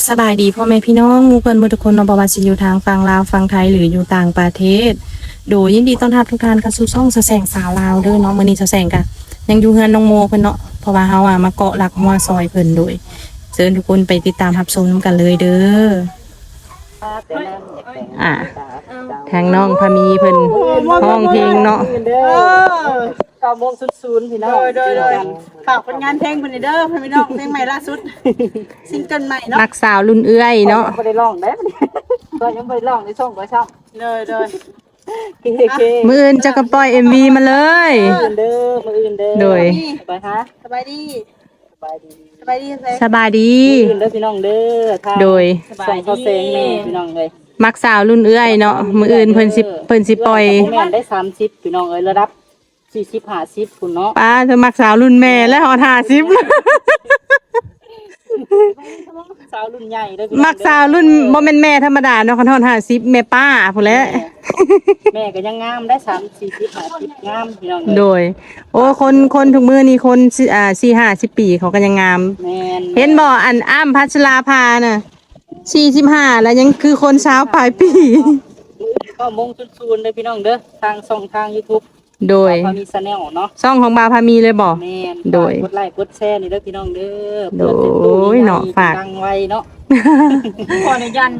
กราบสบายดีพ่อแม่พี่น้องมูเพิ่นบุทุกคนนบว่าสิอยู่ทางฝั่งลาวฝั่งไทยหรืออยู่ต่างประเทศ โดยยินดีต้อนรับทุกท่านเข้าสู่ช่องแสงสาวลาวเด้อเนาะมื้อนี้แสงกันยังอยู่เฮือนน้องโมเพิ่นเนาะเพราะว่าเฮาอะมาเกาะหลักหัวซอยเพิ่นโดยเชิญทุกคนไปติดตามรับชมกันเลยเด้อ อะทางน้องพามีเพิ่นห้องเพลงเนาะเก้าโมงศูนย์ๆพี่น้องโดยโดยโดยฝากผลงานเพลงเป็นเด้อพี่น้องเพลงใหม่ล่าสุดซิงเกิลใหม่เนาะนักสาวรุ่นเอื้อยเนาะไม่ได้ร้องได้ก็ยังไม่ได้ร้องในช่องก็ช่องเลยเลยเคเคมื้ออื่นจะก็ปล่อย MV มาเลยอื่นเด้อมืออื่นเด้อโดยไปฮะสบายดีส บายดีสบายดีเลยสบายดี อื่นเด้อพี่น้องเด้อทางโดย ส่งเขาเซงแม่พี่น้องเลยมักสาวรุ่นเอื้อยเนาะมื้ออื่นเพิ่นสิเพิ่นสิปล่อยแม่นได้สามสิบพี่น้องเอ้ยระดับสี่สิบห้าสิบคุณเนาะป้าเธอมักสาวรุ่นแม่และฮอด50 สาวรุ่นใหญ่เด้อพี่น้องมักสาวรุ่นบ่แม่นแม่ธรรมดาเนาะคันฮอด50แม่ป้าพุ่นแหละ แม่ก็ยังงามได้สามสี่สิบห้าสิบงามพี่น้องเอ้ยโดย โอ้คนคนทุกมื้อนี้คนสิอ่า4 50ปีเขาก็ยังงาม แม่นเห็นบ่อันอ้ำพัชราภาน่ะ45แล้วยังคือคนสาวปลายปี ก็มงศูนย์ๆเด้อพี่น้องเด้อทางช่องทาง YouTube โดยพอมีชาแนลเนาะช่องของบาวพามีเลยบ่แม่นโดยกดไลค์กดแชร์นี่เด้อพี่น้องเด้อโดยเนาะฝาก ดังไว้เนาะขอในยัน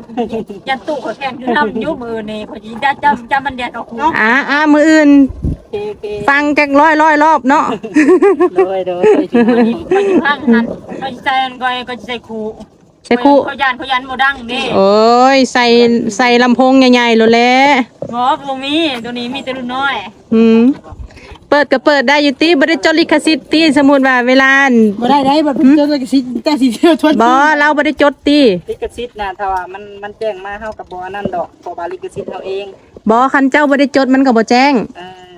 ยันตู้ขอแข่งคือทำยุมือนี่ขอยิงจำจำมันแดดออกหูอ่าอ่ามื้ออื่นเคเคฟังจักร้อยร้อยรอบเนาะโดยโดยถึงวันนี้ขอยิงข้างนั้นขอใจมันก็ก็ใจครู ใช่คู่เขายันเขายันโมดังนี่โอ้ยใส่ใส่ลำโพงใหญ่ๆโลดแหล้วหมอบ่มีตัวนี้มีแต่รุ่นน้อย อืมเปิดก็เปิดได้อยู่ติบ่ได้จดลิขสิทธิ์ติสมมุติว่าเวลาอั่นมาได้ได้บัดเพิ่งเจอกันสิแต่สิเที่ยวทวนบ่เราบ่ได้จดติลิขสิทธิ์นะถ้าว่ามันมันแจ้งมาเฮากับบ่อันนั้นดอกเพราะว่าลิขสิทธิ์เฮาเองบ่คันเจ้าบ่ได้จดมันก็บ่แจ้งเออ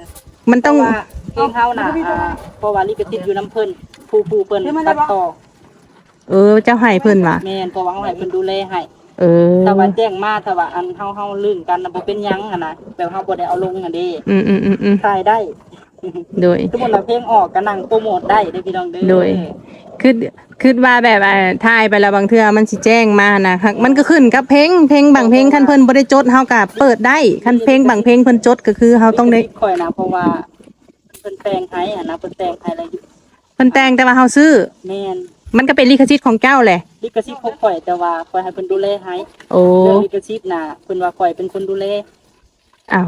มันเพต้องราะว่าเพลงเฮาน่ะอ่าเพราะว่าลิขสิทธิ์อยู่น้ำเพิ่นผู้ผู้เพิ่นตัดต่อ เออ เจ้าให้เพิ่นว่ะแม่นเพราะว่าเฮาให้เพิ่นดูแลให้เออถ้าว่าแจ้งมาถ้าว่าอันเฮาเฮาลื่นกันน่ะบ่เป็นหยังอะนะแบบเฮาบ่ได้เอาลงอะเด้อืมอืมอืมอืมถ่ายได้โดยสมมุติว่าเพลงออกก็นั่งโปรโมทได้เด้อพี่น้องเด้อโดยคือคือว่าแบบอ่าถ่ายไปแล้วบางเทื่อมันสิแจ้งมานะค่ะมันก็ขึ้นกับเพลงเพลงบางเพลงคันเพิ่นบ่ได้จดเฮาก็เปิดได้คันเพลงบางเพลงเพิ่นจดก็คือเฮาต้องได้ค่อยนะเพราะว่าเพิ่นแต่งให้อะนะเพิ่นแต่งให้อะไรอยู่เพิ่นแต่งแต่ว่าเฮาซื้อแม่น มันก็เป็นลิขสิทธิ์ของเจ้าแหละ ลิขสิทธิ์ของข่อยแต่ว่าข่อยให้เพิ่นดูแลให้โอ้เรื่องลิขสิทธิ์น่ะเพิ่นว่าข่อยเป็นคนดูแลอ้าว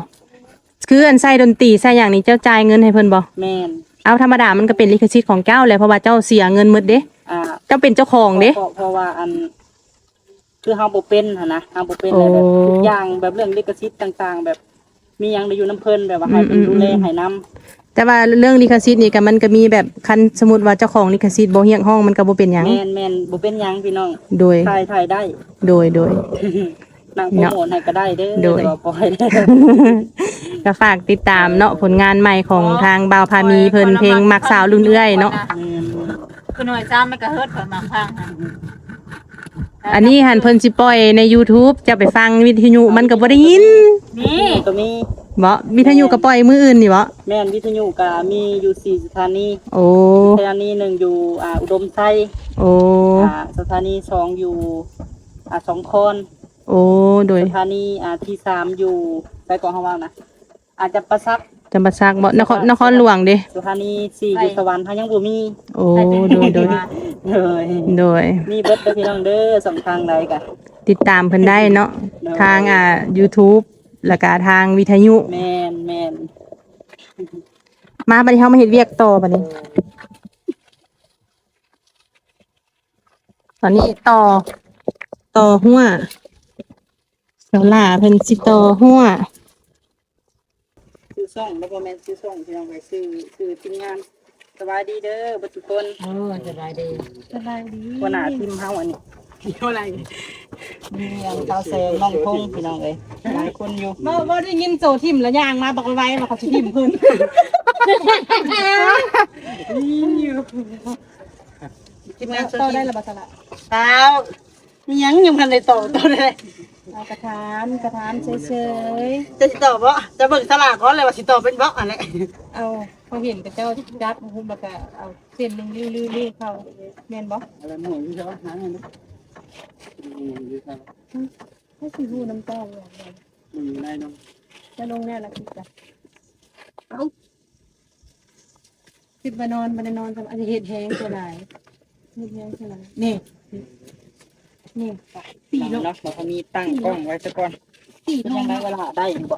คืออันใส่ดนตรีใส่อย่างนี้เจ้าจ่ายเงินให้เพิ่นบ่แม่นเอาธรรมดามันก็เป็นลิขสิทธิ์ของเจ้าแหละเพราะว่าเจ้าเสียเงินหมดเด้ อ่าเจ้าเป็นเจ้าของเด้ เพราะเพราะว่าอัน คือเฮาบ่เป็นหั่นนะเฮาบ่เป็นโอ้เลยแบบทุกอย่างแบบเรื่องลิขสิทธิ์ต่าง ๆ แบบ มีหยังได้อยู่น้ำเพิ่นแบบว่าให้เพิ่นอืมดูแลอืมให้นํ แต่ว่าเรื่องลิขสิทธิ์นี่ก็มันก็มีแบบคันสมมุติว่าเจ้าของลิขสิทธิ์บ่เฮียงห้องมันก็บ่เป็นหยัง แม่นแม่นบ่เป็นหยังพี่น้องโดย ถ่ายถ่ายได้ โดยโดยนั่งโปรโมทให้ก็ได้เด้อโดย แต่ว่าปล่อยได้ก็ฝากติดตามเนาะผลงานใหม่ของทางบ่าวพามีเพิ่นเพลงมักสาวรุ่นเอื้อยเนาะอืมคือหน่วยจ้าไม่กระเฮิดขอมาพังอันนี้หันเพิ่นสิปล่อยใน YouTube จะไปฟังวิทยุมันก็บ่ได้ยิน นี่ก็มี บ่วิทยุก็ปล่อยมื้ออื่นนี่บ่แม่นวิทยุก็มีอยู่สี่สถานีโอ้สถานีหนึ่งอยู่อ่าอุดมไซโอ้อ่าสถานีสองอยู่อ่าสองคอนโอ้โดยสถานีอ่าที่สามอยู่ไปก่อนเขาว่านะอาจจะประซักจำปาสักบ่นครนครหลวงเด้สถานีสี่อยู่สวรรค์ทางยังบ่มีโอ้โดยโดยเลยโดยมีเบิดเด้อพี่น้องเด้อสองทางใดกะติดตามเพิ่นได้เนาะทางอ่า YouTube แล้วก็ทางวิทยุ แม่นแม่นมาบัดนี้เฮามาเฮ็ดเวียกต่อบัดนี้ ตอนนี้ต่อ ต่อหัวสาลาเพิ่นสิต่อหัวซื้อซ่องแล้วก็แม่นซื้อซ่องพี่น้องไปซื้อซื้อทีมงานสบายดีเด้อบัดทุกคนเออจะได้ดี หัวหน้าทีมเฮาอันนี้ เท่าไหร่มีอย่างเท้าแซงน้องพงพี่น้องเอ้ยหลายคนอยู่บ่บ่ได้ยินโซทิมแล้วย่างมาบอกไว้ว่าเขาสิทิมเพิ่นทีมงานต่อได้ละบ่สละเท้ามีหยังยังพันในต่อต่อเลยเอากระถามกระถามเฉยจะสิตอบบ่จะเบิ่งสลากก่อนเลยว่าสิตอบเป็นบ่อันนี้ๆเอาเขาเห็นกับเจ้าจับหุ้มแล้วก็เอาเส้นหนึงลื้อๆๆเข้าแม่นบ่อะไรหมูอยู่ใช่ไหมหาเงินนะหมูอยู่ ให้สิรู้น้ำเจ้าเลยหมูอยู่ในน้องจะลงแน่ละคิดจ้ะเอาคิดว่านอนบ่ได้นอนทำอาจจะเฮ็ดแฮงเท่าไหร่เฮ็ดแฮงเท่าไหร่นี่นี่ตีเนาะเราเขามีตั้งกล้องไว้ซะก่อนสี่เป็นน้อยังงไงเวลาได้บ่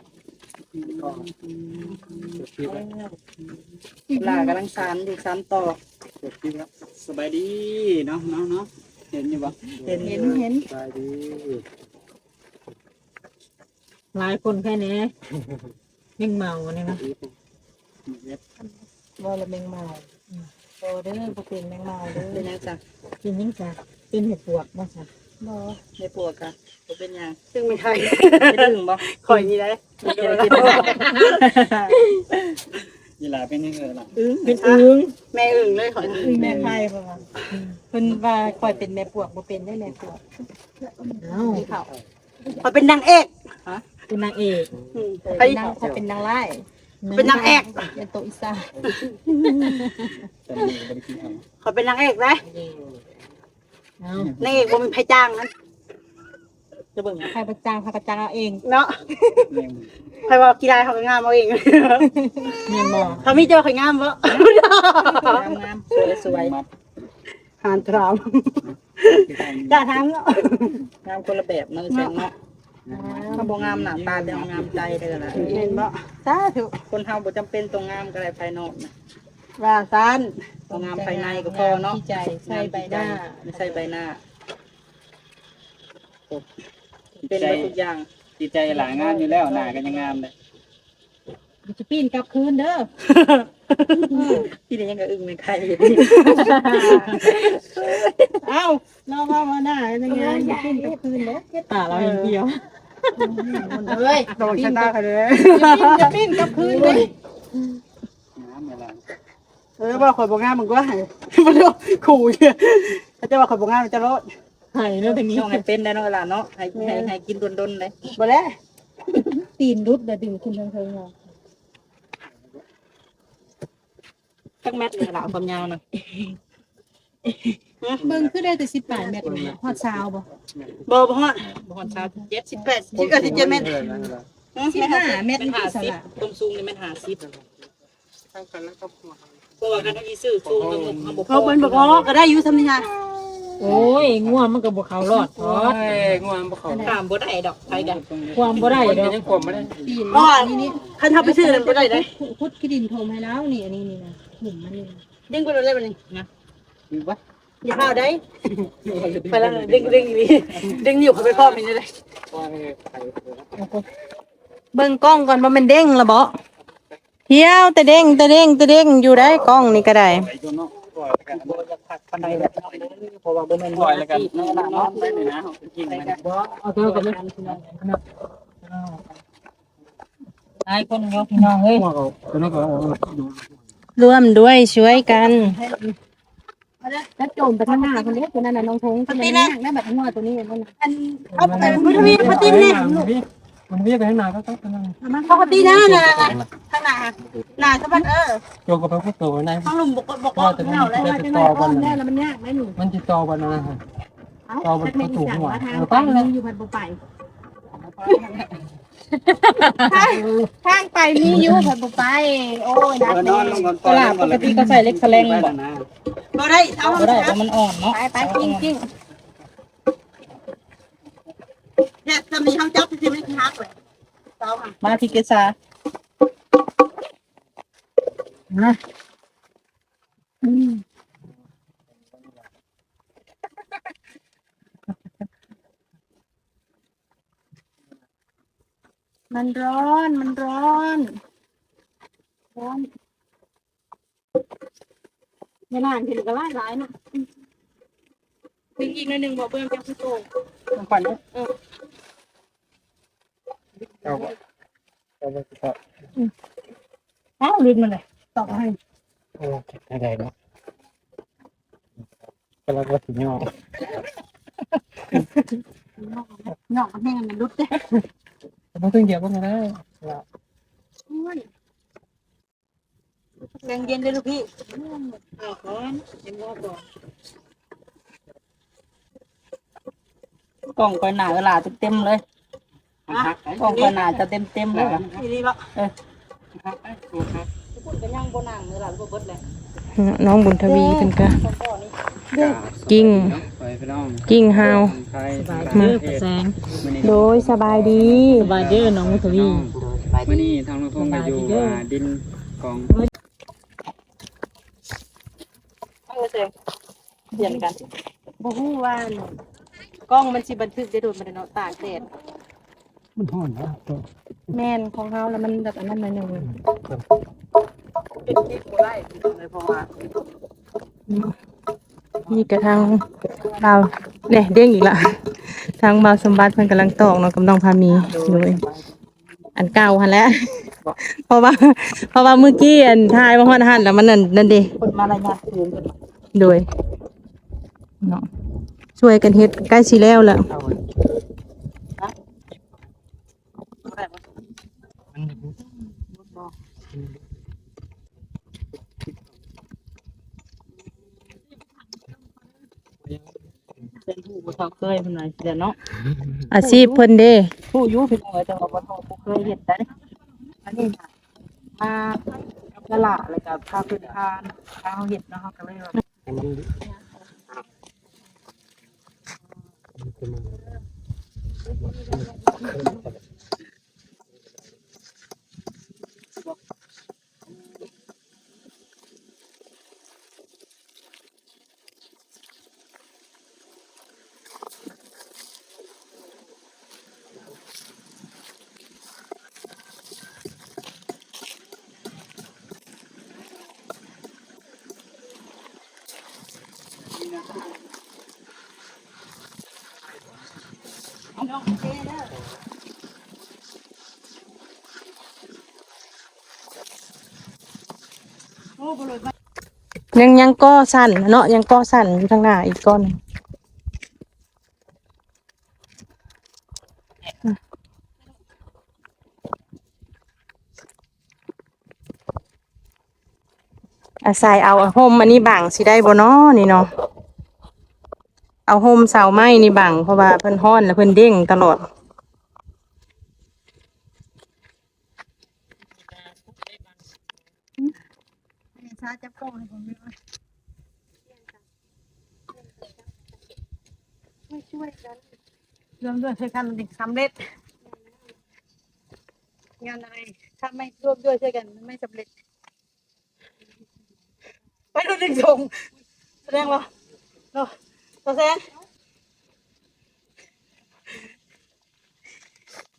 ลากำลังสานอยู่สานต่อสบายดีเนาะเนาะเนาะ เห็นอยู่บ่เห็นเห็นเห็นสบายดีหลายคนแค่นี้ยังเมาเนี่ยนะบ่ละแมงเมาโตเด้อบ่เป็นแมงเมาเด้เป็นอยังจ้ะกินยังจะกินเห็ดปวกมาจ้ะบ่ในปวดกะบ่เป็นยังซึ่งไม่ใช่ไม่ดึงบ่ข่อยนี่ได้ ยีหลาเป็นยังไงล่ะอึ้งเป็นอึ้งแม่อึ้งเลยข่อยคือแม่ไพ่บ่ว่าเพิ่นว่าคอยเป็นแม่ปวกบ่เป็นได้แม่ปวกเอ้ามีเขาข่อยเป็นนางเอกเป็นนางเอกอืมไปไปนางเขาเป็นนางร้ายเป็นนางเอกเป็นโตอีสานแต่มือบ่ได้กินข้าวข่อยเป็นนางเอกได้เอ้านางเอกบ่มีไผจ้างนั้น จะเบิ่งใครประจางใครประจางเอาเองเนาะแม่งใครว่ากีฬาเขาก็งามเอาเองเมียนบอกเขามีเจ้าข่อยงามบ่งามๆสวยสวยมัดหานถามกล้าถามเนาะงามคนละแบบเนาะแซ่บเนาะถ้าบ่งามหน้าตาแต่งามใจเด้อล่ะเห็นบ่สาธุคนเฮาบ่จำเป็นต้องงามก็ได้ภายนอกนะว่าซันต้องงามภายในก็พอเนาะที่ใจใส่ใบหน้าไม่ใช่ใบหน้า เป็นไปทุกอย่างจิตใจหลายงานอยู่แล้วหน้าก็ยังงามเลยเดี๋ยวจะปีนกลับคืนเด้อที่นี่ยังก็อึ้งในใครเอ้าเราว่าว่าหน้าเป็นไงจะปีนกลับคืนเด้อตาเราอย่างเดียวเฮ้ยโดนชะตาเขาเลยจะปีนกลับคืนเด้องามเวลาเออว่าข่อยบ่งามมันก็ให้บ่รู้ขู่เด้อถ้าจะว่าข่อยบ่งามมันจะรอด ไห้เนาะตรงนี้ต้องให้เป็นได้เนาะเวลาเนาะให้ให้ให้กินดนๆเลยบ่แล้วตีนรุดเดี๋ยวดึงขึ้นเทิงๆเนาะจักแมทเลยล่ะความยาวน่ะเบิ่งคือได้แต่18เมตรฮอดซาวบ่บ่บ่ฮอดบ่ฮอดชาว7 18 10เอ้ย17เมตร15เมตรเป็นนี่สละ50ต้นสูงนี่มัน50เพราะว่าคันเฮาสิซื้อสูงทั้งหมดเฮาบ่พเขาอเพิ่นบอกว่าก็ได้อยู่ซำนี่ค่ะ โอ้ยง่วงมันก็บ่เขารอดทอดโอ้ยงวงบ่เขาถามบ่ได้ดอกไปกันความบ่ได้คนดก็อกยังควบไม่ได้ปีนอ๋อนี่นี่คันเฮาไปซื้อนั่นบ่ได้เด้พุดขี้ดินโทมให้แล้วนี่อันนี้นี่นะหุ่มมันนี่ดึงไปเลยบัดนี้คือว่าอย่าพาได้ไปแล้วดึงดึงอีกดึงนิ้วเข้าไปพร้อมนี่เลยว่าให้ไปเบิ่งกล้องก่อนว่ามันเด้งละบ่เที่ยวแต่เด้งแต่เด้งแต่เด้งอยู่ได้กล้องนี่ก็ได้ไปจนเนาะปล่อยแล้วกันบ่อยากพักปานใดแบบน้อยเด้อเพราะว่าบ่แม่นปล่อยแล้วกันเนาะเนาะเนาะได้เลยนะจริงมันบ่เอาเธอกับมันหลายคนเนาะพี่น้องเอ้ยว่าเขาตัวนั้นก็ดูร่วมด้วยช่วยกันแล้วโจมไปข้างหน้าคนนี้ตัวนั้นน่ะน้องทงตัวนี้นะได้แบบหัวตัวนี้มันอันเอาไปพุทธวีปฏินี่ มันวิ่งไปข้างหน้าก็ต้องนั่งปกตินะน่ะข้างหน้าหน้าสะบัดเออโยกับพระพุทธตัวในข้างลุมบกบกว่าจะเฮาเลยจะต่อวันได้แล้วมันยากไหมหนูมันจะต่อวันนะฮะเอาไม่ถูกหัวทางไปมีอยู่พันบ่ไปทางไปมีอยู่พันบ่ไป โอ้ยนัดนอนลงก่อนตลาดปกติก็ใส่เล็กแสลงบ่นะบ่ได้เอาบ่ได้มันอ่อนเนาะไปไปจริงจริง เนี่ยจะมีเฮาจับสิไม่ทักเลยเอาค่ะมาที่เกษามันร้อน มันร้อน ร้อนไม่นานเห็นก็ไล่หลายนะ จริงๆนะหนึ่งบอกเพื่อนเป็นผู้โตขวัญเนาะเอาเอาไปต่ออ้าวลืมมันเลยต่อให้โอ้อะไรเนาะกำลังว่าถึงยอนอกมันแห้งมันรุดเด้มันต้องเหยียบมันนะละแรงเย็นเลยลูกพี่เอาก่อนเอ็มว่าก่อน กล่องก้อยหนาเวลาเต็มๆเลยกล่องก้อยหนาจะเต็มๆเลยทีนี้ละพูดกันย่างบนหนังเวลาบ่เบิดเลยน้องบุญทวีเพิ่นก็กิ้งไปพี่น้องกิ้งฮาวใครมาแสงโดยสบายดีสบายเด้อน้องมุทวีมื่อนี้ทางลุงพงก็อยู่อ่าดินกองเปลี่ยนกันบ่ฮู้ว่า กล้องมันสิบันทึกได้โดดมันเนาะตากแดดมันห่อนนะตัวแม่นของเฮาแล้วมันแบบอันนั้นหน่อยหนึงเป็นที่บ่ได้เลยเพราะว่านี่กระทางเราเนี่ยเด้งอีกละทางบ่าวสมบัติเพิ่นกำลังตอกเนาะกับน้องพามีโดยอันเก่าหั่นแหละเพราะว่า เพราะว่าเมื่อกี้อันทายว่าฮอดหันแล้วมันนั่นนั่นเด้คนมารายงานคืนกันโดยเนาะ ช่วยกันเฮ็ดใกล้สิแล้วแล้วเอามันเป็นผู้บ่เฒ่าเคยเพิ่นว่าสิเด้อเนาะอาชีพเพิ่นเด้ผู้อยู่พี่น้องเอ้ยแต่ว่าบ่เฒ่าบ่เคยเฮ็ดได้อันนี้น่ะมาละละแล้วก็พาเพิ่นทานพาเฮาเฮ็ดเนาะเฮาก็เลยว่า Thank you. ยังยังก็สั่นเนาะยังก็สั่นอยู่ข้างหน้าอีกก้อนหนึ่งอาศัยเอาห่มอันนี้บังสิได้บ่เนาะนี่เนาะเอาห่มเสาไม้นี่บังเพราะว่าเพิ่นฮ้อนแล้วเพิ่นเด้งตลอดชาจับกล้องให้ผมด้วยไม่ ช่วยกันรวมด้วยช่วยกันมันถึงสำเร็จ งานอะไรถ้าไม่ร่วมด้วยช่วยกันมันไม่สำเร็จไปดูดึงส่งแสดงว่าเนาะตัวแสดง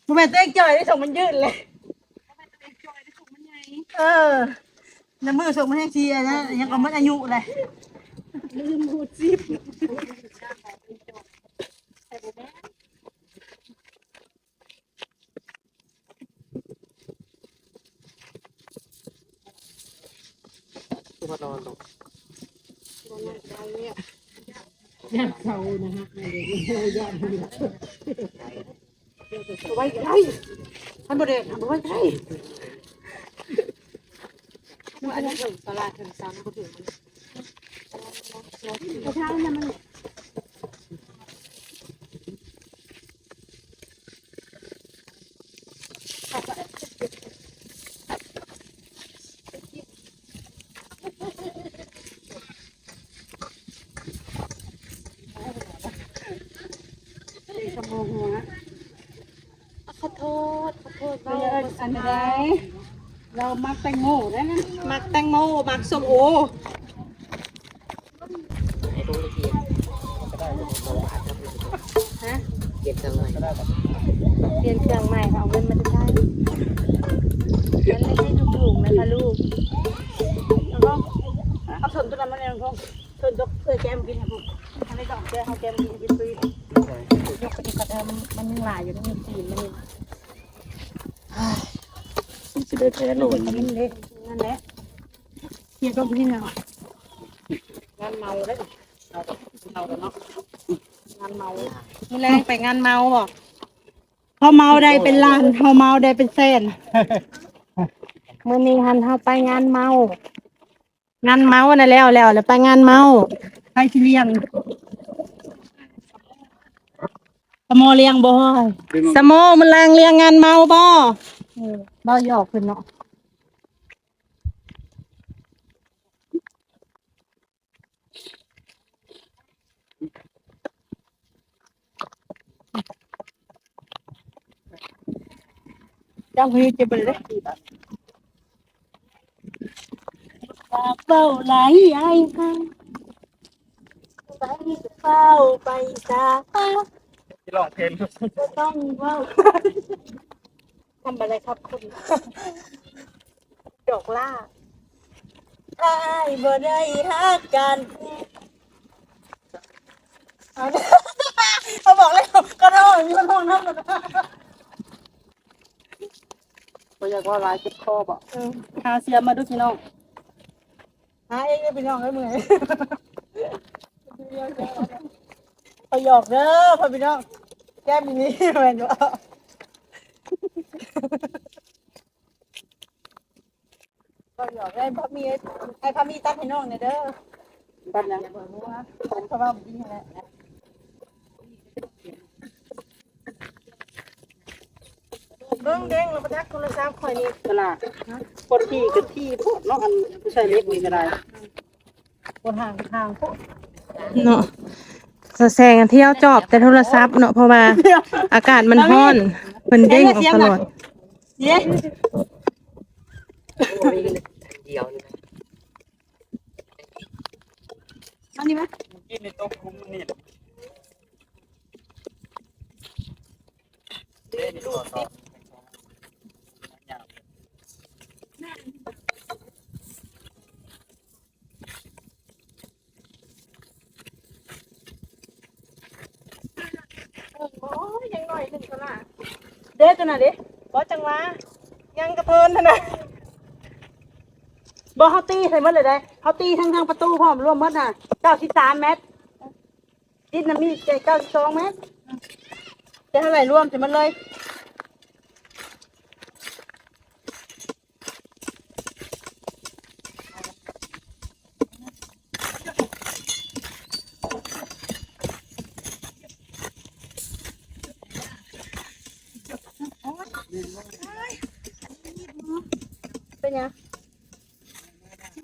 มันเป็นเต้งจ่อยได้ส่งมันยืดเลยเออน้ำมือส่งมาให้ทีอะนะยังก็มันอายุเลยลืมหูจิบตัว มันอนลงเอาไว้ก็ได้ท่านบริเวณทำเอาไว้ก็ได้มันอันนี้ถึงตลาดถึงซ้ำก็ถึงกระเช้าเนี่ยมันสมองหัว ขอโทษขอโทษ เราอั นไหนเรามักแตงโมได้นะมักแตงโมมักส้มโอเก็บจังเลยเปลี่ยนเครื่องใหม่ค่ะเอาเงินมาจะใช้มันไม่ใช่ถูกๆนะคะลูกแล้วก็เอาส่วนตัวนั้นมาเนี่ยน้องส่วนตัวเพื่อแก้มกินครับผมทำให้ดอกแกเอาแก้มกินไปฟรียกไปอีกกระเดิมมันยังหลายอยู่ต้องมีจีนมันนี่ ได้แพ้โลดนั่นเลยนั่นแหละเฮียก็กินเนาะงานเมาได้เอาเอาแล้วเนาะงานเมามื้อแรงไปงานเมาบ่เขาเมาได้เป็นล้านเขาเมาได้เป็นแสนเมื้อนี้หันเฮาไปงานเมา งานเมาน่ะแล้วแล้วแล้วไปงานเมาใครสิเลี้ยงขโมยเลี้ยงบ่สโมมันแรงเรียงงานเมาบ่ เออบ่หยอกเพิ่นเนาะจังพี่จะไปเลยปากเป้าไหลไอ้ค่ะไปเฝ้าไปซาที่ร้องเพลงก็ต้องเฝ้า ทำอะไรครับคุณ ดอกล่าไอ้บ่ได้ฮักกันเขาบอกเลยก็ร้องก็ร้องน้ำก็อยากว่าลายเจ็บคอบ่หาเสียมาดูพี่น้องหาเองไปน้องให้เมื่อยพยอกเด้อพ่อพี่น้องแก้มนี้แม่นบ่ ก็หยอก ได้พ่อมีไอ้พ่อมีตัดให้น้องเนี่ยเด้อปันยังผมก็ว่าดีแหละเบิ่งเด้งแล้วบ่ทักโทรศัพท์ข่อยนี่ตลาดคนที่กับที่พวกน้องอันผู้ชายเล็กนี่ก็ได้คนห่างห่างพวกเนาะสะแสงอันเที่ยวจอบแต่โทรศัพท์เนาะเพราะว่าอากาศมันร้อนเพิ่นเด้งออกตลอดเย้ เดียวนี่ อันนี้ไหม กินในโต๊ะคุ้มนี่แหละเล่นต่อต่อ โอ้ยยังห น่ะเด้อจังน่ะเด้บ่จังหวะยังกระเพิ่นท่านั้นบ่เฮาตีใส่หมดเลยได้เฮาตีทั้งทางประตูพร้อมรวมหมดน่ะ93เมตรดินน่ะมีใจ92เมตรจะเท่าไหร่รวมใส่หมดเลย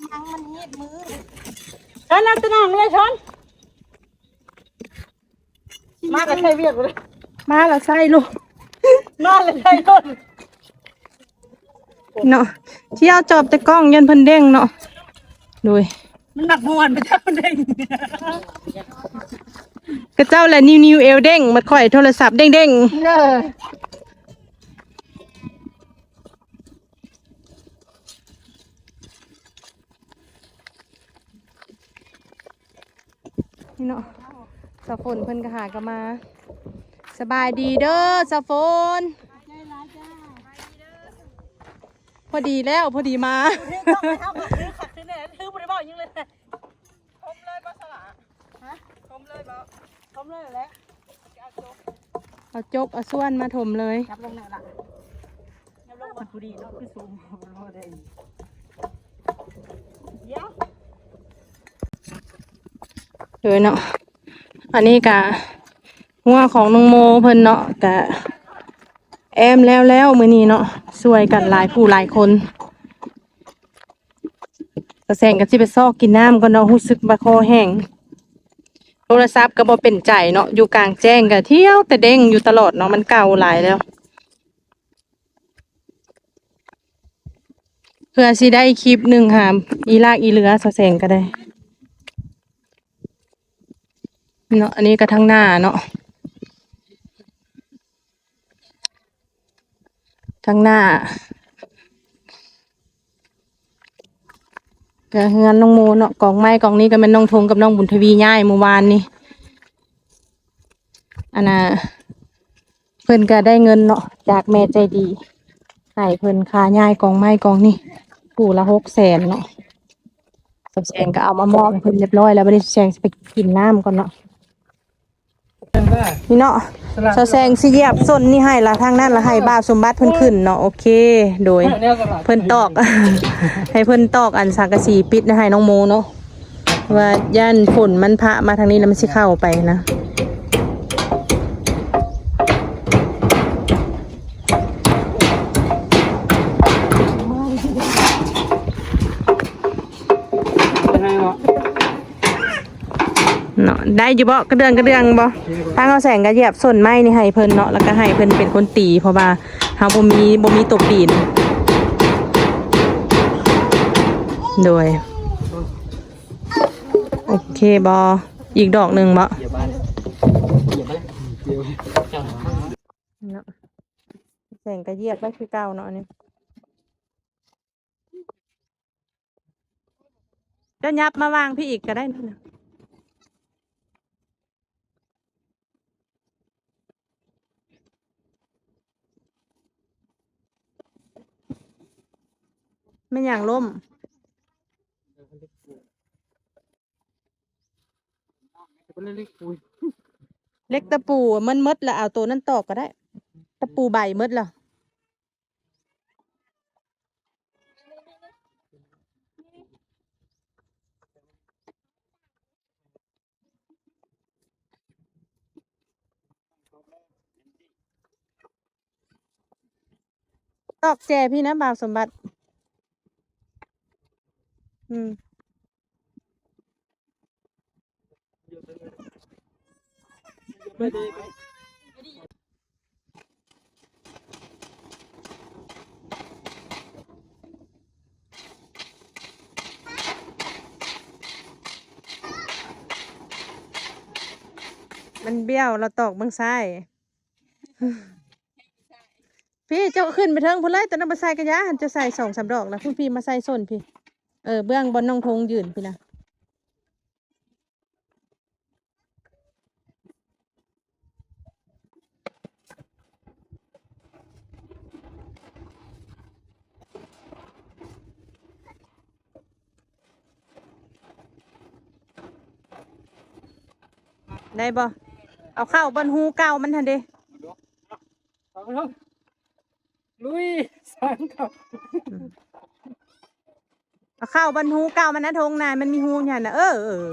ช้อนน้ำตะนองเลยช้อน มากับใช้เวียกเลยมาแล้วใส่ลูกนอนเลยใช้ต้นเนาะเที่ยวจอบแต่กล้องยันเพิ่นเด้งเนาะโดยมันหนักมวนไปทั้งเด้งกระเจ้าแหละนิวนิวเอลเด้งมันข่อยโทรศัพท์เด้งเด้งเออ นี่เนาะสะฝนเพิ่นก็หากนมา สบายดีเด้อสะฝนพอดีแล้วพอดีมาถือกล้องไปเท่ากับถือขัดถือเนี่ยถือบริบอกยังเลยคมเลยบ่สละฮะคมเลยบ่พร้อมเลยแหละเอาจกเอาส่วนมาถมเลยจับลงไหนล่ะจับลงมาพอดีเนาะคือสูงรอได้เดี๋ยว เดยเนาะอันนี้กะหัวของน้องโมเพิ่นเนาะกะแอมแล้วแล้วมือนี้เนาะช่วยกันหลายผู้หลายคนกระแสงก็สิไปซอกกินน้ำก่อนเนาะรู้สึกว่าคอแห้งโทรศัพท์ก็บ่เป็นใจเนาะอยู่กลางแจ้งก็เที่ยวแต่เด้งอยู่ตลอดเนาะมันเก่าหลายแล้ว เพื่อสิได้คลิปหนึ่งหามอีลากอีเลือสะแสงก็ได้ เนาะอันนี้ก็ทั้งหน้าเนาะทั้งหน้าก็เฮือนน้องโมเนาะกองไม้กองนี้ก็เป็นน้องทงกับน้องบุญทวีย่ายเมื่อวานนี้อันน่ะเพิ่นก็ได้เงินเนาะจากแม่ใจดีให้เพิ่นค่าย่ายกองไม้กองนี้ผู้ละหกแสนเนาะสับแสงก็เอามามอบเพิ่นเรียบร้อยแล้วไม่ได้แสงไปกินน้ำก่อนเนาะ นี่เนาะเสาแสงสิเหยียบส้นนี่ให้ละทางนั้นละให้บาปสมบัติเพิ่นขึ้นเนาะโอเค โดยเพิ่นตอก ให้เพิ่นตอกอันสังกะสีปิดนะให้น้องโมเนาะว่าย่านฝนมันพระมาทางนี้แล้วมันสิเข้าไปนะ ได้อยู่บ่กระเดืองกระเดืองบ่ทางเอาแสงกระเหยียบส้นไม้นี่ให้เพิ่นเนาะแล้วก็ให้เพิ่นเป็นคนตีเพราะว่าเฮาบ่มีบ่มีตัวปีน โดย โอเคบออีกดอกหนึ่งบอเดี๋ยวบ้านเดี๋ยวบ้านเดี๋ยวจังเนาะแสงกระเหยียบได้คือเก่าเนาะอันนี่ก็ยับมาวางพี่อีกก็ได้นั่นนะ ไม่อย่างล่มเป็นเล็กๆปุยเล็กตะปูอะมันมดแล้วเอาตัวนั้นตอกก็ได้ ตะปูใบมดแล้วตอกแจพี่นะบ่าวสมบัติ อืมมันเบี้ยวเราตอกเบื้องซ้ายพี่เจ้าขึ้นไปเทิงพุ่นเลยตอนนั้นมาใส่กระยาหันจะใส่สองสามดอกแล้วพุ่นพี่มาใส่ส้นพี่ เออเบื้องบนน้องทงยืนพี่นะได้บ่เอาเข้าบนหูเก่ามันทันเดเอาไปเถอะลุยสามกับเอา เข้าบนหูเก่ามันนะทงนายมันมีหูอย่างนะเออเออ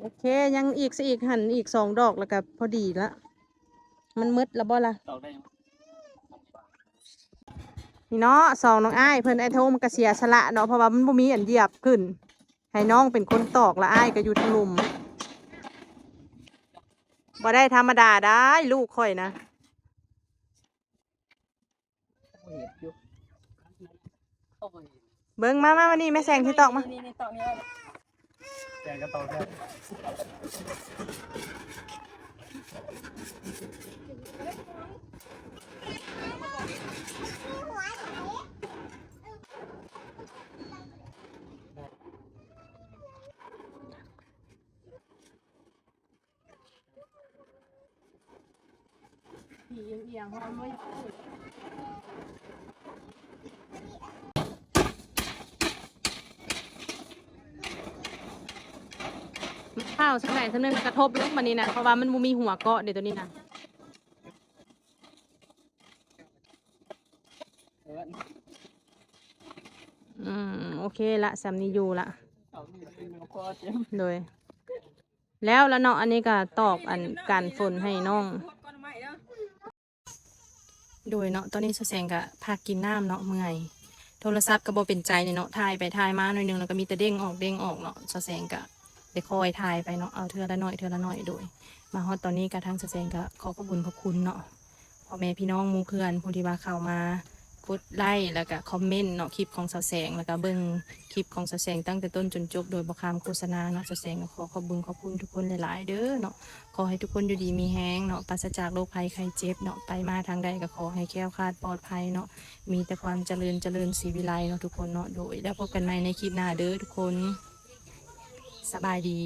โอเคยังอีกสิอีกหันอีกสองดอกแล้วก็พอดีละมันมืดแล้วบ่ละนี่เนาะสองน้องอ้ายเพิ่นไอ้โทมันก็เสียสละเนาะเพราะว่ามันบ่มีอันเหยียบขึ้น ให้น้องเป็นคนตอกละอ้ายก็อยู่ทลุมบ่ได้ธรรมดาได้ลูกข่อยนะ เห็ดอยู่เอาไปเบิ่งมามามานี่แม่แสงที่ตอกมา นี่นี่ตอกนี่แกงกระตอกได้ ข้าวสักไหนสักนึงกระทบลงมานี่นะเพราะว่ามันบ่มีหัวเกาะเดี๋ยวตัวนี้นะอออืมโอเคละสำนีอยู่ละโดย แล้วแล้วเนาะอันนี้ก็ตอกอันการฝนให้น้อง โดยเนาะตอนนี้แสงก็พากินน้ำเนาะเมื่อย โทรศัพท์ก็บ่เป็นใจเนี่ยเนาะถ่ายไปถ่ายมาหน่อยนึงแล้วก็มีแต่เด้งออกเด้งออกเนาะแสงก็ ได้คอยถ่ายไปเนาะเอาเทือละหน่อยเทือละหน่อยโดย มาฮอดตอนนี้ก็ทางแสงก็ขอขอบคุณขอบคุณเนาะพ่อแม่พี่น้องมูเพื่อนผู้ที่ว่าเข้ามากดไลค์แล้วก็คอมเมนต์เนาะคลิปของสาวแสงแล้วก็เบิ่งคลิปของสาวแสงตั้งแต่ต้นจนจบโดยบ่คามโฆษณาเนาะสาวแสงก็ขอขอบคุณขอบคุณทุกคนหลาย ๆ เด้อเนาะขอให้ทุกคนอยู่ดีมีแห้งเนาะปราศจากโรคภัยไข้เจ็บเนาะไปมาทางใดก็ขอให้แค้วคลาดปลอดภัยเนาะมีแต่ความเจริญเจริญสีวิไลเนาะทุกคนเนาะโดย แล้วพบกันใหม่ในคลิปหน้าเด้อทุกคน สบายดี